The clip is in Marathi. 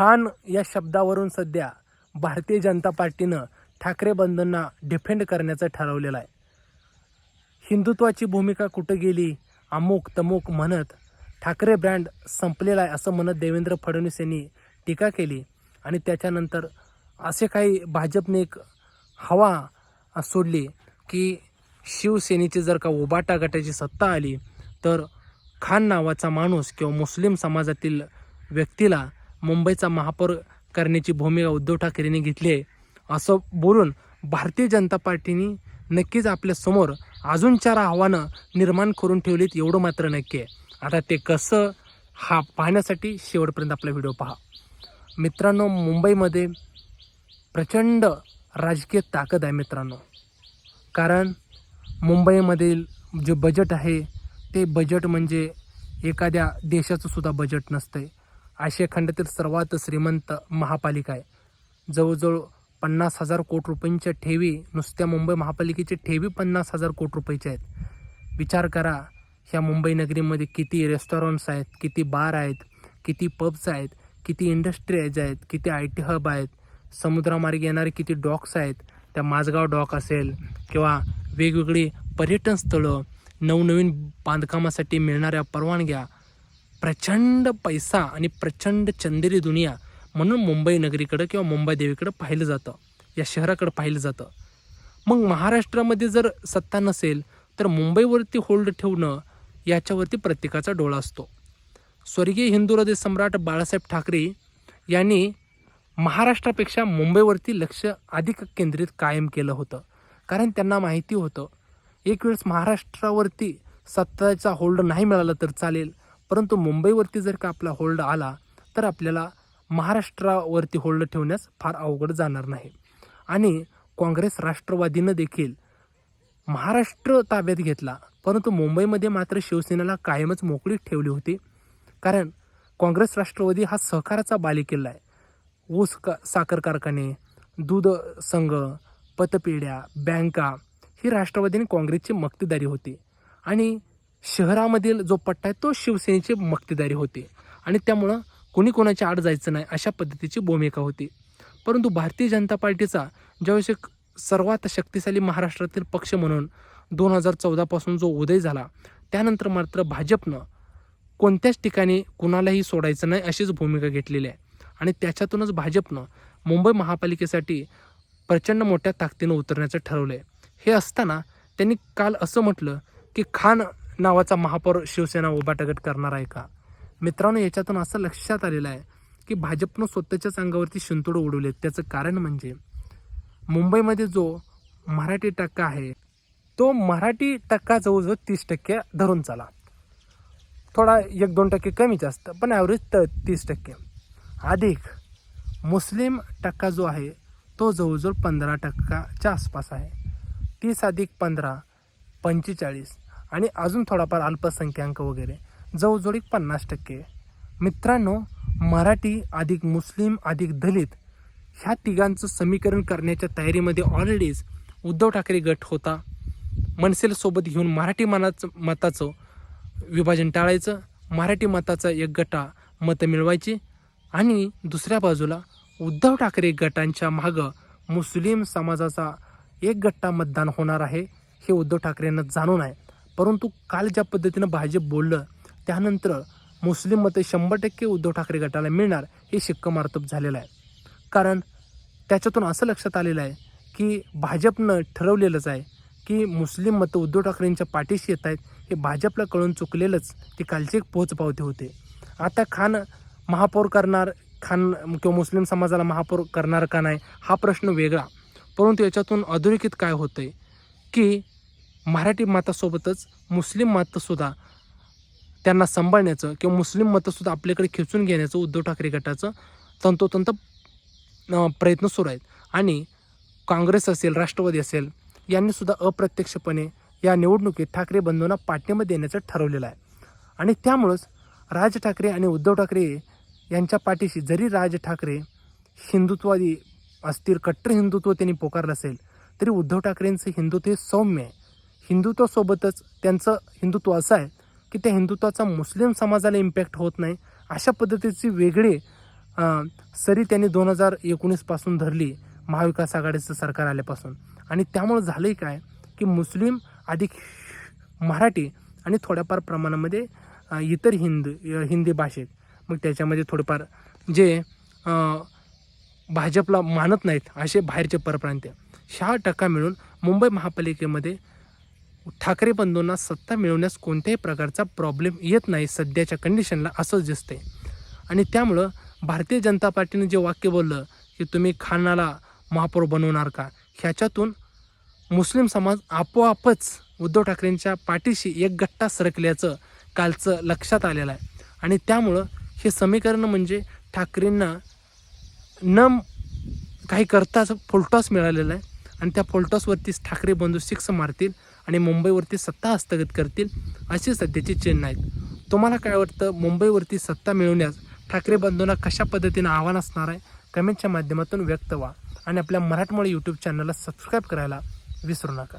खान या शब्दावरून सध्या भारतीय जनता पार्टीनं ठाकरे बंधूंना डिफेंड करण्याचं ठरवलेलं आहे. हिंदुत्वाची भूमिका कुठं गेली अमुक तमुक म्हणत ठाकरे ब्रँड संपलेला आहे असं म्हणत देवेंद्र फडणवीस यांनी टीका केली आणि त्याच्यानंतर असे काही भाजपने एक हवा सोडली की शिवसेनेची जर का उबाटा गटाची सत्ता आली तर खान नावाचा माणूस किंवा मुस्लिम समाजातील व्यक्तीला मुंबईचा महापौर करण्याची भूमिका उद्धव ठाकरेंनी घेतली आहे. असं बोलून भारतीय जनता पार्टीने नक्कीच आपल्यासमोर अजून चार आव्हानं निर्माण करून ठेवलीत एवढं मात्र नक्की आहे. आता ते कसं हा पाहण्यासाठी शेवटपर्यंत आपला व्हिडिओ पहा. मित्रांनो मुंबईमध्ये प्रचंड राजकीय ताकद आहे मित्रांनो. कारण मुंबईमधील जे बजेट आहे ते बजेट म्हणजे एखाद्या देशाचं सुद्धा बजेट नसतंय. आशिया खंडातील सर्वात श्रीमंत महापालिका आहे. जवळजवळ पन्नास हजार कोटी रुपयांच्या ठेवी नुसत्या मुंबई महापालिकेची ठेवी पन्नास हजार कोटी रुपयाच्या आहेत. विचार करा ह्या मुंबई नगरीमध्ये किती रेस्टॉरंट्स आहेत किती बार आहेत किती पब्स आहेत किती इंडस्ट्रीज आहेत किती आय टी हब आहेत समुद्रामार्गे येणारे किती डॉक्स आहेत त्या माझगाव डॉक असेल किंवा वेगवेगळी पर्यटन स्थळं नवनवीन बांधकामासाठी मिळणाऱ्या परवानग्या प्रचंड पैसा आणि प्रचंड चंदेरी दुनिया म्हणून मुंबई नगरीकडं किंवा मुंबई देवीकडं पाहिलं जातं. या शहराकडं पाहिलं जातं. मग महाराष्ट्रामध्ये जर सत्ता नसेल तर मुंबईवरती होल्ड ठेवणं याच्यावरती प्रत्येकाचा डोळा असतो. स्वर्गीय हिंदू हृदय सम्राट बाळासाहेब ठाकरे यांनी महाराष्ट्रापेक्षा मुंबईवरती लक्ष अधिक केंद्रित कायम केलं होतं. कारण त्यांना माहिती होतं एक वेळेस महाराष्ट्रावरती सत्ताचा होल्ड नाही मिळाला तर चालेल परंतु मुंबईवरती जर का आपला होल्ड आला तर आपल्याला महाराष्ट्रावरती होल्ड ठेवण्यास फार अवघड जाणार नाही. आणि काँग्रेस राष्ट्रवादीनं देखील महाराष्ट्र ताब्यात घेतला परंतु मुंबईमध्ये मात्र शिवसेनेला कायमच मोकळी ठेवली होती. कारण काँग्रेस राष्ट्रवादी हा सहकाराचा बालेकिल्ला आहे. ऊस का साखर कारखाने दूध संघ पतपेढ्या बँका ही राष्ट्रवादीने काँग्रेसची मक्तेदारी होती. आणि शहरामधील जो पट्टा आहे तो शिवसेनेची मक्तेदारी होती. आणि त्यामुळं कोणी कोणाच्या आड जायचं नाही अशा पद्धतीची भूमिका होती. परंतु भारतीय जनता पार्टीचा ज्यावेळेस एक सर्वात शक्तिशाली महाराष्ट्रातील पक्ष म्हणून दोन हजार चौदापासून जो उदय झाला त्यानंतर मात्र भाजपनं कोणत्याच ठिकाणी कुणालाही सोडायचं नाही अशीच भूमिका घेतलेली आहे. आणि त्याच्यातूनच भाजपनं मुंबई महापालिकेसाठी प्रचंड मोठ्या ताकदीनं उतरण्याचं ठरवलं आहे हे असताना त्यांनी काल असं म्हटलं की खान नावाचा महापौर शिवसेना उभाटगट करणार आहे का? मित्रांनो याच्यातून असं लक्षात आलेलं आहे की भाजपनं स्वतःच्याच अंगावरती शिंतोड उडवलेत. त्याचं कारण म्हणजे मुंबईमध्ये जो मराठी टक्का आहे तो मराठी टक्का जवळजवळ तीस टक्के धरून चाला. थोडा एक दोन टक्के कमी जास्त पण ॲव्हरेज त तीस टक्के. अधिक मुस्लिम टक्का जो आहे तो जवळजवळ पंधरा टक्काच्या आसपास आहे. तीस अधिक पंधरा पंचेचाळीस. आणि अजून थोडाफार अल्पसंख्याक वगैरे. जवळजवळ एक पन्नास टक्के. मित्रांनो मराठी अधिक मुस्लिम अधिक दलित ह्या तिघांचं समीकरण करण्याच्या तयारीमध्ये ऑलरेडीच उद्धव ठाकरे गट होता. मनसेलसोबत घेऊन मराठी मनाचं मताचं विभाजन टाळायचं. मराठी मताचा एक गटा मतं मिळवायची. आणि दुसऱ्या बाजूला उद्धव ठाकरे गटांच्या मागं मुस्लिम समाजाचा एक गट्टा मतदान होणार आहे हे उद्धव ठाकरेंना जाणून आहे. परंतु काल ज्या पद्धतीनं भाजप बोललं त्यानंतर मुस्लिम मते शंभर टक्के उद्धव ठाकरे गटाला मिळणार हे शिक्कामार्तब झालेलं आहे. कारण त्याच्यातून असं लक्षात आलेलं आहे की भाजपनं ठरवलेलंच आहे की मुस्लिम मतं उद्धव ठाकरेंच्या पाठीशी येत आहेत हे भाजपला कळून चुकलेलंच ते कालचे एक पोचपावते होते. आता खान महापौर करणार खान किंवा मुस्लिम समाजाला महापौर करणार का नाही हा प्रश्न वेगळा. परंतु याच्यातून अधोरेखित काय होतं आहे की मराठी मातासोबतच मुस्लिम मातंसुद्धा त्यांना सांभाळण्याचं किंवा मुस्लिम मतंसुद्धा आपल्याकडे खेचून घेण्याचं उद्धव ठाकरे गटाचं तंतोतंत प्रयत्न सुरू आहेत. आणि काँग्रेस असेल राष्ट्रवादी असेल यांनीसुद्धा अप्रत्यक्षपणे या निवडणुकीत ठाकरे बंधूंना पाठिंबा देण्याचं ठरवलेलं आहे. आणि त्यामुळंच राज ठाकरे आणि उद्धव ठाकरे यांच्या पाठीशी जरी राज ठाकरे हिंदुत्ववादी असतील कट्टर हिंदुत्व त्यांनी पोकारलं असेल तरी उद्धव ठाकरेंचं हिंदुत्व हे सौम्य आहे. हिंदुत्वासोबतच त्यांचं हिंदुत्व असं आहे की त्या हिंदुत्वाचा मुस्लिम समाजाला इम्पॅक्ट होत नाही. अशा पद्धतीची वेगळी सरी त्यांनी दोन हजार एकोणीसपासून धरली महाविकास आघाडीचं सरकार आल्यापासून. आणि त्यामुळं झालंही काय की मुस्लिम अधिक मराठी आणि थोड्याफार प्रमाणामध्ये इतर हिंद हिंदी भाषेत. मग त्याच्यामध्ये थोडेफार जे भाजपला मानत नाहीत असे बाहेरचे परप्रांतीय ह्या टक्का मिळून मुंबई महापालिकेमध्ये ठाकरे बंधूंना सत्ता मिळवण्यास कोणत्याही प्रकारचा प्रॉब्लेम येत नाही सध्याच्या कंडिशनला असंच दिसतंय. आणि त्यामुळं भारतीय जनता पार्टीने जे वाक्य बोललं की तुम्ही खानाला महापौर बनवणार का? ह्याच्यातून मुस्लिम समाज आपोआपच उद्धव ठाकरेंच्या पाठीशी एक गट्टा सरकल्याचं कालचं लक्षात आलेलं आहे. आणि त्यामुळं हे समीकरण म्हणजे ठाकरेंना न काही करताच फुलटॉस मिळालेला आहे. आणि त्या फुलटॉसवरतीच ठाकरे बंधू सिक्स मारतील. आणि मुंबईवरती सत्ता हस्तगत करतील अशी सध्याची चिन्ह आहेत. तुम्हाला काय वाटतं? मुंबईवरती सत्ता मिळवण्यास ठाकरे बंधूंना कशा पद्धतीनं आव्हान असणार आहे? कमेंटच्या माध्यमातून व्यक्त व्हा आणि आपल्या मराठमोळी यूट्यूब चॅनलला सबस्क्राईब करायला विसरू नका.